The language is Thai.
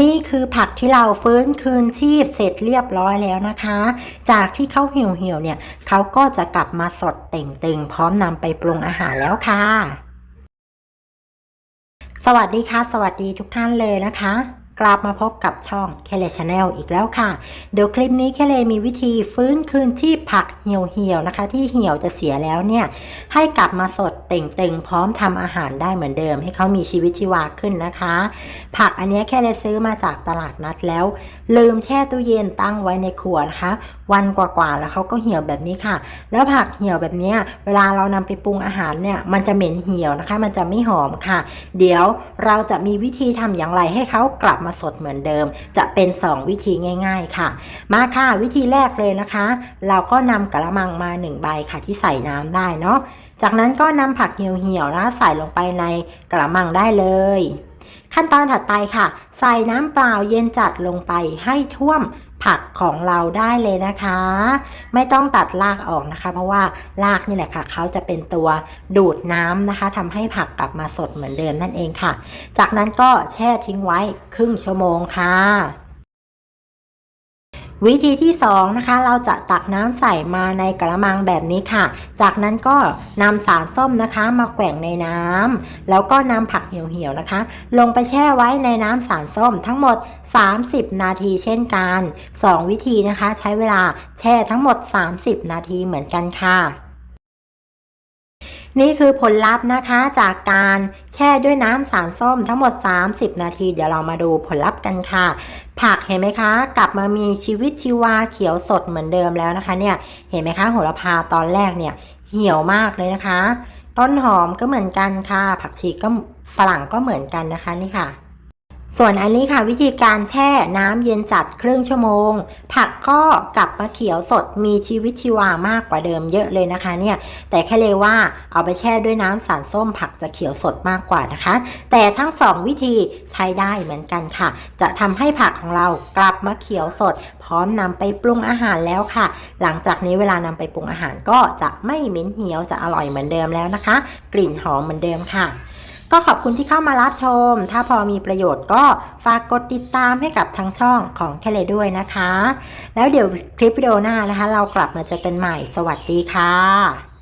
นี่คือผักที่เราฟื้นคืนชีพเสร็จเรียบร้อยแล้วนะคะ จากที่เขาเหี่ยวเหี่ยวๆเนี่ยเขาก็จะกลับมาสดเต่งตึงพร้อมนำไปปรุงอาหารแล้วค่ะ สวัสดีค่ะ สวัสดีทุกท่านเลยนะคะ กลับมาพบกับช่องเคเลชาแนลอีกแล้วค่ะ เดี๋ยวคลิปนี้เคเลมีวิธีฟื้นคืนชีพผักเหี่ยวเหี่ยวๆนะคะ ที่เหี่ยวจะเสียแล้วเนี่ย ให้กลับมาสดเต่งตึงพร้อมทำอาหารได้เหมือนเดิม ให้เขามีชีวิตชีวาขึ้นนะคะ ผักอันนี้ยแคเลซื้อมาจากตลาดนัดแล้ว ลืมแช่ตู้เย็นตั้งไว้ในครัวนะคะ วันกว่าๆแล้วเขาก็เหี่ยวแบบนี้ค่ะ แล้วผักเหี่ยวแบบนี้เวลาเรานำไปปรุงอาหารเนี่ยมันจะเหม็นเหี่ยวนะคะ มันจะไม่หอมค่ะ เดี๋ยวเราจะมีวิธีทำอย่างไรให้เขากลับมาสดเหมือนเดิม จะเป็น 2 วิธีง่าย ๆ ค่ะ มาค่ะวิธีแรกเลยนะคะ เราก็นำกระมังมา1ใบค่ะที่ใส่น้ำได้เนาะจากนั้นก็นำผักเหี่ยวๆนะคะใส่ลงไปในกระมังได้เลย ขั้นตอนถัดไปค่ะ ใส่น้ำเปล่าเย็นจัดลงไปให้ท่วมผักของเราได้เลยนะคะ ไม่ต้องตัดรากออกนะคะ เพราะว่ารากนี่แหละค่ะเขาจะเป็นตัวดูดน้ำนะคะทำให้ผักกลับมาสดเหมือนเดิมนั่นเองค่ะ จากนั้นก็แช่ทิ้งไว้ครึ่งชั่วโมงค่ะ วิธีที่2นะคะเราจะตักน้ำใส่มาในกระมังแบบนี้ค่ะ จากนั้นก็นำสารส้มนะคะมาแกว่งในน้ำแล้วก็นำผักเหี่ยวๆนะคะ ลงไปแช่ไว้ในน้ำสารส้มทั้งหมด 30 นาทีเช่นกัน 2 วิธีนะคะ ใช้เวลาแช่ทั้งหมด 30 นาทีเหมือนกันค่ะ นี่คือผลลัพธ์นะคะจากการแช่ด้วยน้ำสารส้มทั้งหมด 30 นาที เดี๋ยวเรามาดูผลลัพธ์กันค่ะ ผักเห็นไหมคะ กลับมามีชีวิตชีวาเขียวสดเหมือนเดิมแล้วนะคะเนี่ยเห็นไหมคะโหระพาตอนแรกเนี่ยเหี่ยวมากเลยนะคะ ต้นหอมก็เหมือนกันค่ะ ผักชีก็ฝรั่งก็เหมือนกันนะคะนี่ค่ะ ส่วนอันนี้ค่ะวิธีการแช่น้ำเย็นจัดครึ่งชั่วโมง ผักก็กลับมาเขียวสดมีชีวิตชีวามากกว่าเดิมเยอะเลยนะคะเนี่ยแต่แค่เลยว่าเอาไปแช่ด้วยน้ำสารส้มผักจะเขียวสดมากกว่านะคะ แต่ทั้งสองวิธีใช้ได้เหมือนกันค่ะ จะทำให้ผักของเรากลับมาเขียวสด พร้อมนำไปปรุงอาหารแล้วค่ะ หลังจากนี้เวลานำไปปรุงอาหารก็จะไม่เหม็นเหี่ยวจะอร่อยเหมือนเดิมแล้วนะคะ กลิ่นหอมเหมือนเดิมค่ะ ก็ขอบคุณที่เข้ามารับชม ถ้าพอมีประโยชน์ก็ฝากกดติดตามให้กับทั้งช่องของแคเลด้วยนะคะ แล้วเดี๋ยวคลิปวิดีโอหน้านะคะ เรากลับมาเจอกันใหม่ สวัสดีค่ะ